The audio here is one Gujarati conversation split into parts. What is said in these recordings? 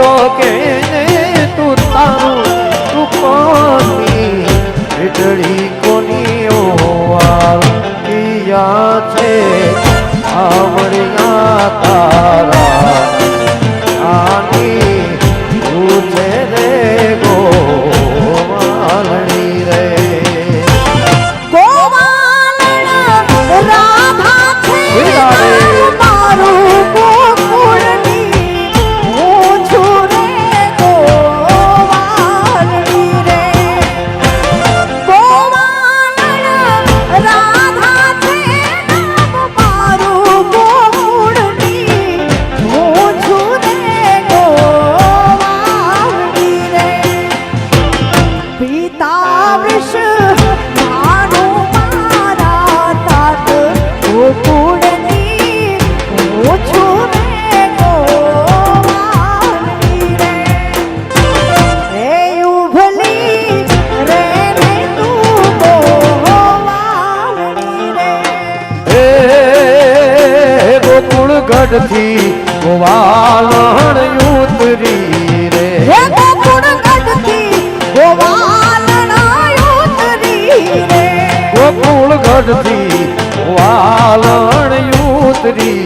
તો કે તું તારું તું કોની વીજળી કોની ઓવાળિયા છે આવડ્યા તારા. નથી. વાલણ ઉતરી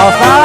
好吧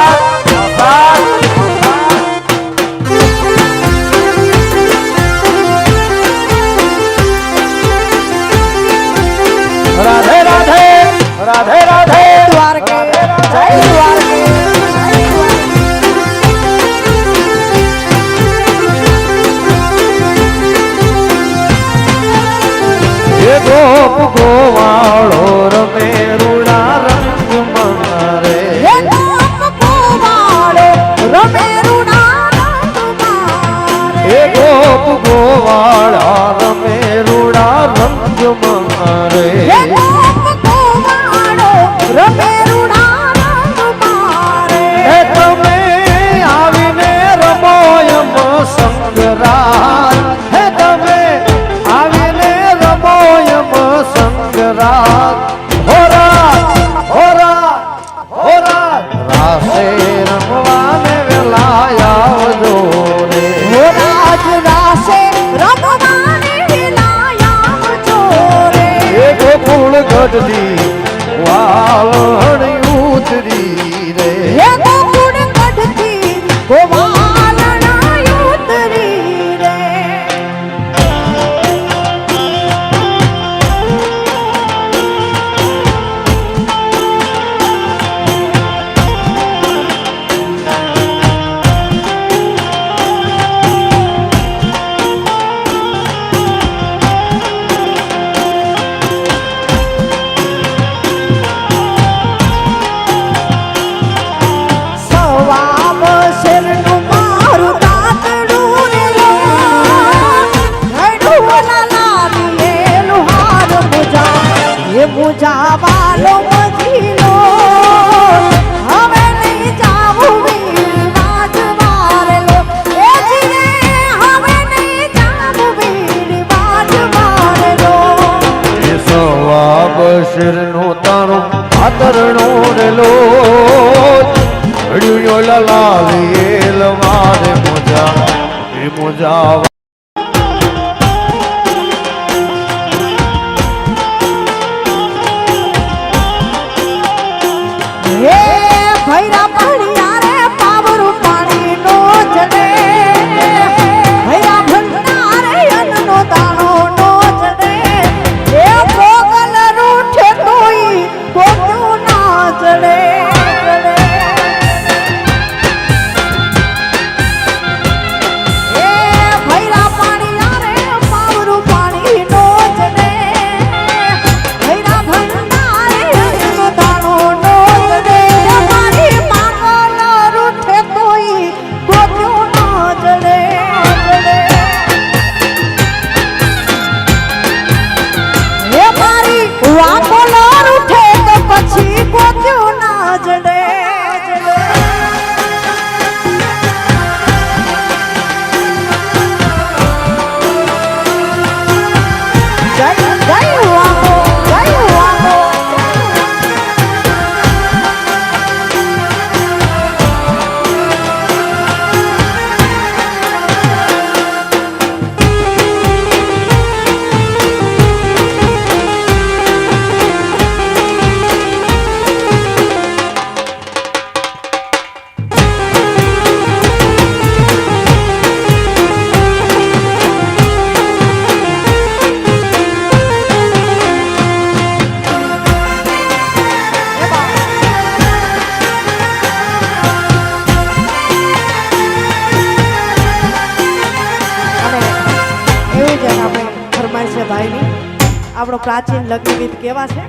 આપણો પ્રાચીન લગ્ન ગીત કેવા છે?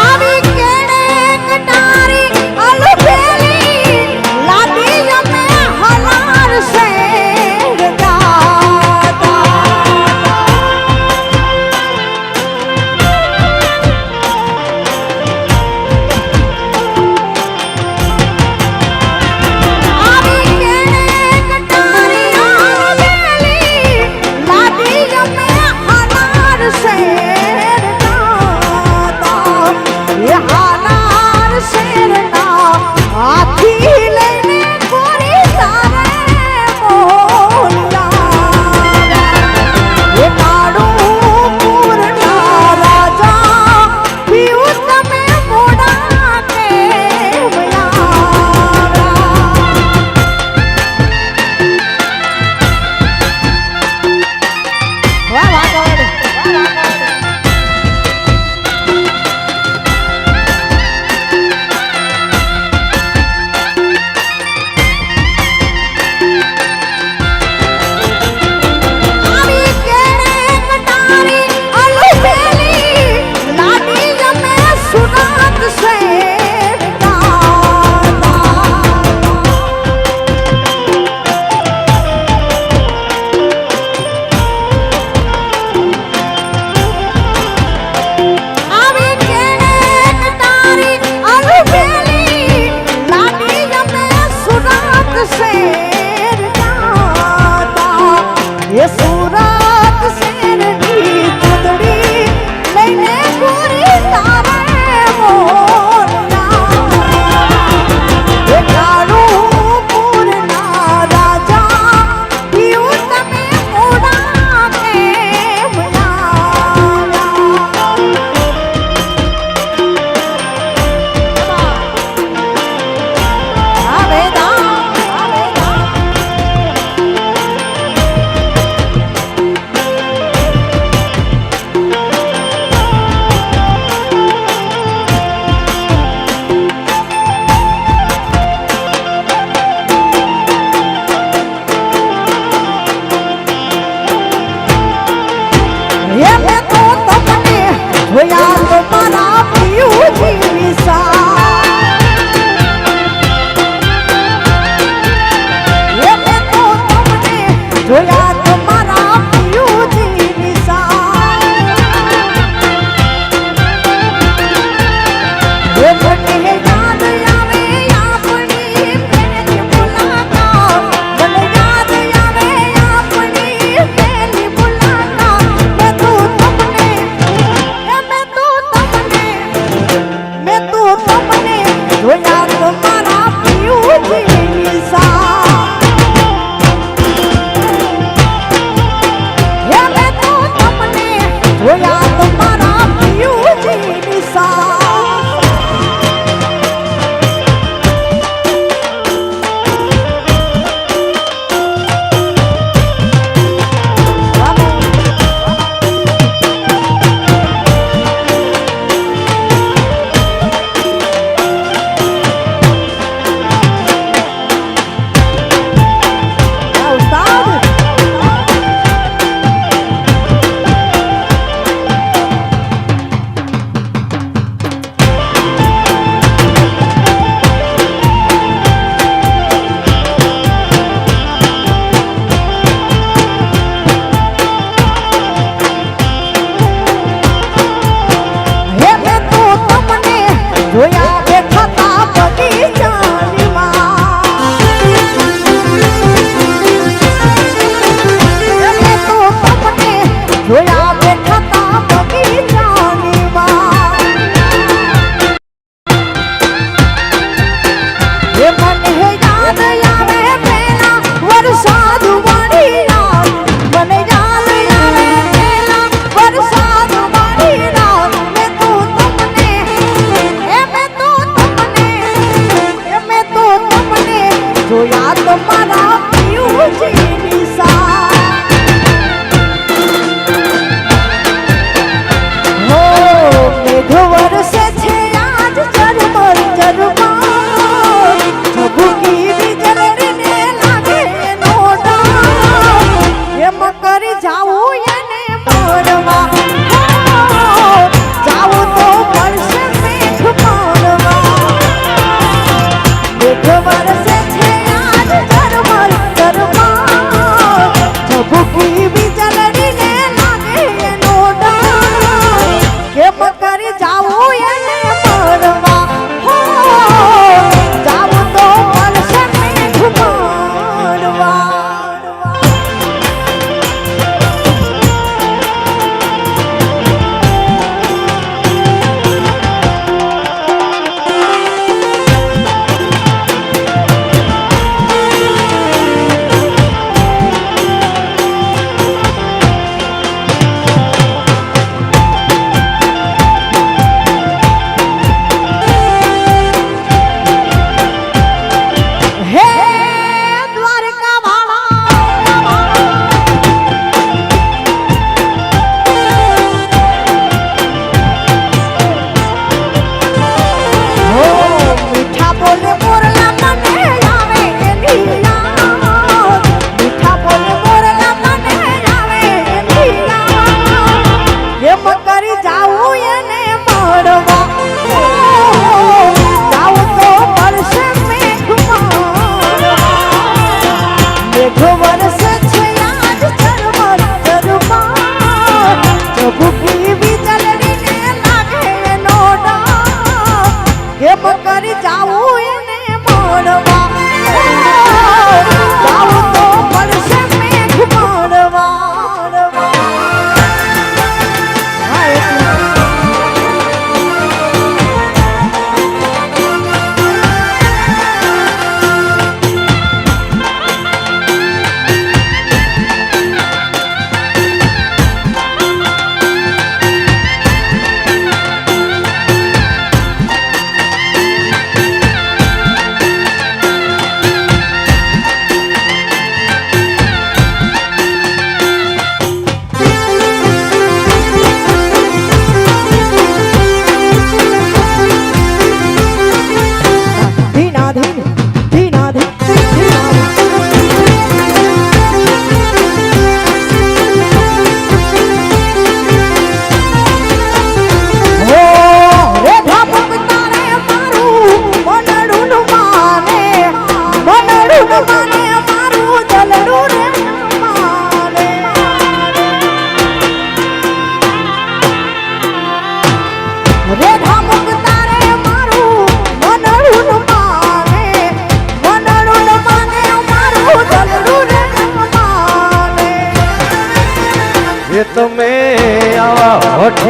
આવી કેણે કટારી અલફે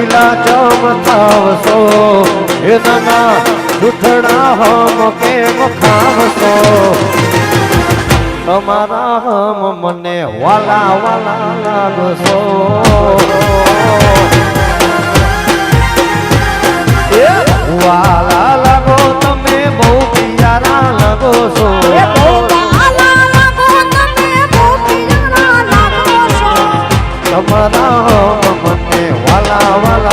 લીલા ચમકાવશો એ નાના દૂધડા હમ કેમ ખાવશો? તમારા હમ મને વાલા વાલા લાગશો. વાલા લાગો તમે બહુ પિયારા લાગો છો તમારા હમ વાલા